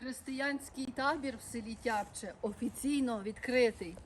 Християнський табір в селі Тяпче офіційно відкритий.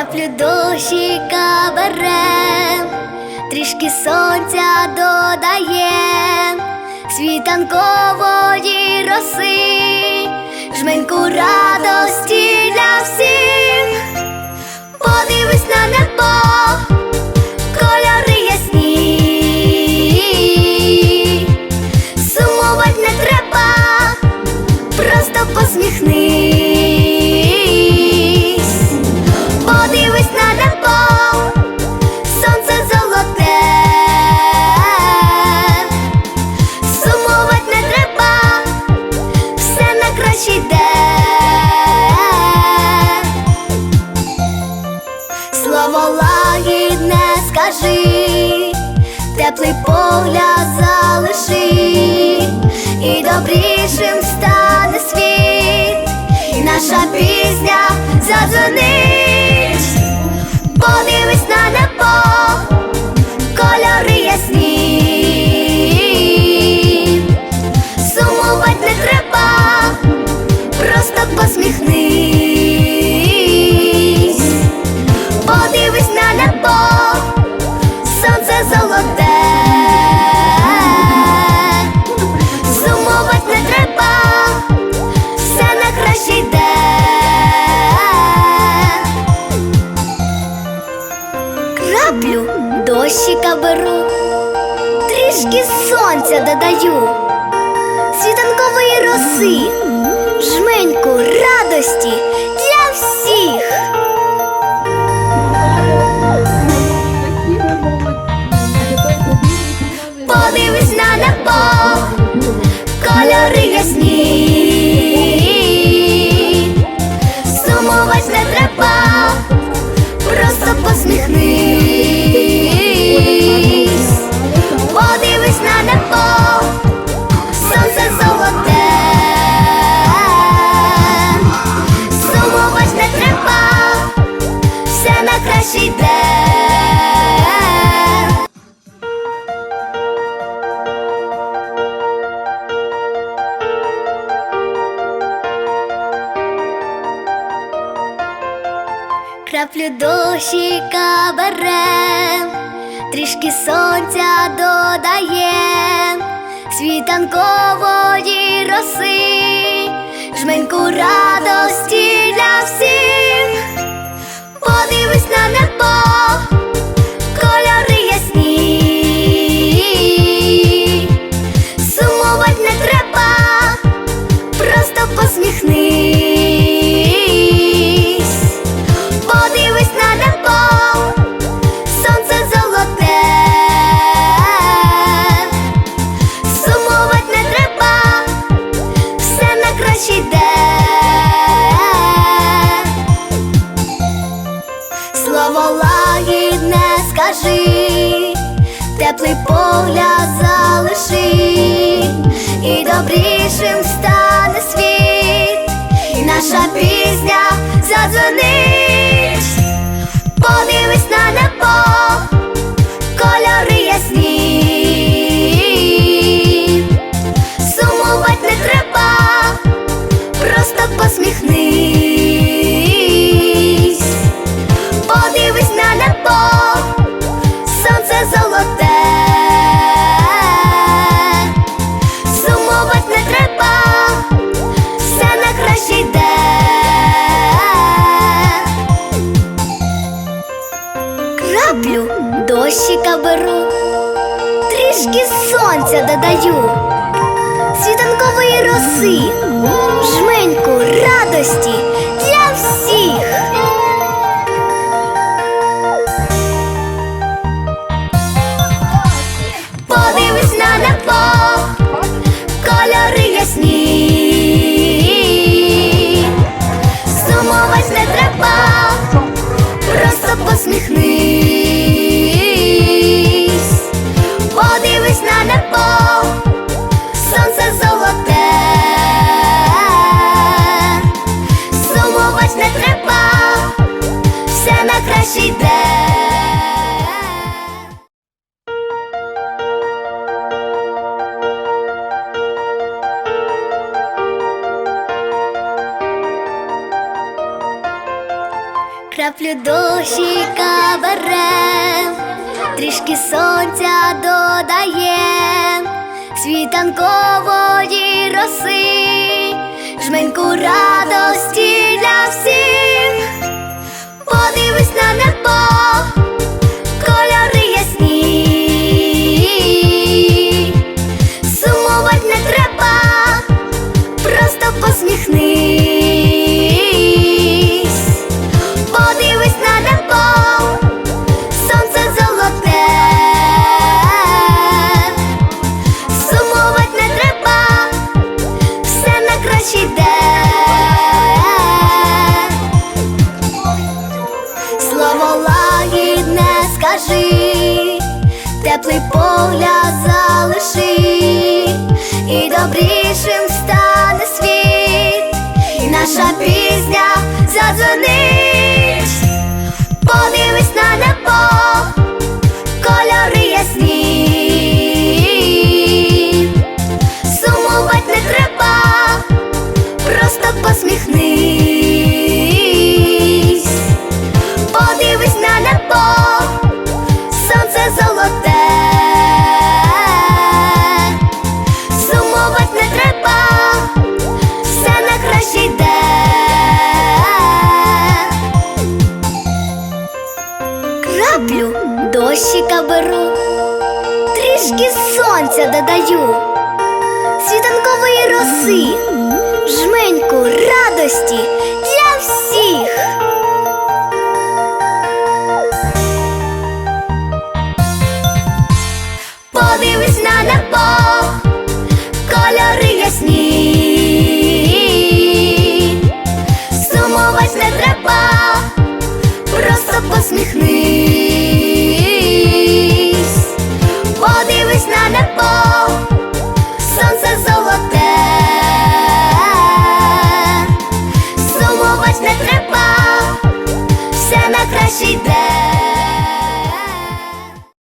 Краплю дощика берем, трішки сонця додаєм, світанкової роси, жменьку радості для всіх, подивись на небо, кольори погляд залиши, і добрішим стане світ, і наша пісня задзвонить. Подивись на небо, кольори ясні, сумувати не треба, просто посміхнись. Додаю, світанкової роси, жменьку радості для всіх. Подивись на небо, кольори ясні, сумувати не треба, просто посміхнись. Не треба, все на краще йде. Краплю дощика берем, трішки сонця додаєм, світанкової роси, жменьку радості для всіх. Слово лагідне скажи, теплий погляд залиши, і добрішим стане світ, і наша пісня задзвонить. краплю дощика беру, трішки сонця додаю, світанкової роси, жменьку радості для всіх. Подивись на небо, кольори ясні, сумовать не треба. Просто посміх. Краплю дощика бере, трішки сонця додає, світанкової роси, жменьку радості для всіх. Подивись на небо, теплий погляд залиши, і добрішим стане світ, і наша пісня задзвонить, подивись на небо, дощика беру, трішки сонця додаю, світанкової роси, жменьку радості для всіх. Подивись на небо, кольори ясні, сумувать не треба, просто посміхнись,